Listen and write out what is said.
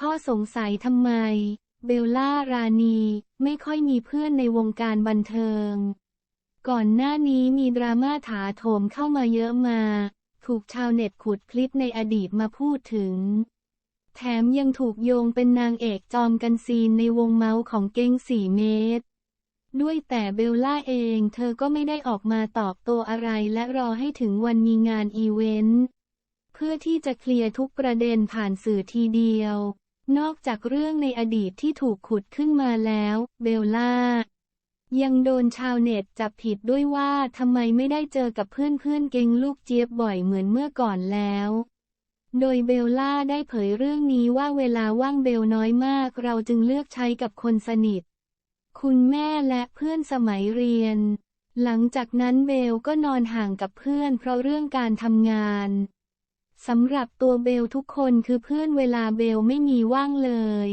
ข้อสงสัยทำไม เบลล่ารานีไม่ค่อยมีเพื่อนในวงการบันเทิง ก่อนหน้านี้มีดราม่าถาโถมเข้ามาเยอะมา ถูกชาวเน็ตขุดคลิปในอดีตมาพูดถึง แถมยังถูกโยงเป็นนางเอกจอมกันซีนในวงเมาส์ของเก้งสี่เมตร ด้วยแต่เบลล่าเองเธอก็ไม่ได้ออกมาตอบโต้อะไรและรอให้ถึงวันมีงานอีเวนต์ พื่อที่จะเคลียร์ทุกประเด็นผ่านสื่อทีเดียว นอกจากเรื่องในอดีตที่ถูกขุดขึ้นมาแล้ว เบลล่า ยังโดนชาวเน็ตจับผิดด้วยว่าทำไมไม่ได้เจอกับเพื่อนๆเก่งลูกเจี๊ยบบ่อยเหมือนเมื่อก่อนแล้ว โดยเบลล่าได้เผยเรื่องนี้ว่าเวลาว่างเบลน้อยมาก เราจึงเลือกใช้กับคนสนิท คุณแม่และเพื่อนสมัยเรียน หลังจากนั้นเบลก็นอนห่างกับเพื่อนเพราะเรื่องการทำงาน สำหรับตัวเบลทุกคนคือเพื่อนเวลาเบลไม่มีว่างเลย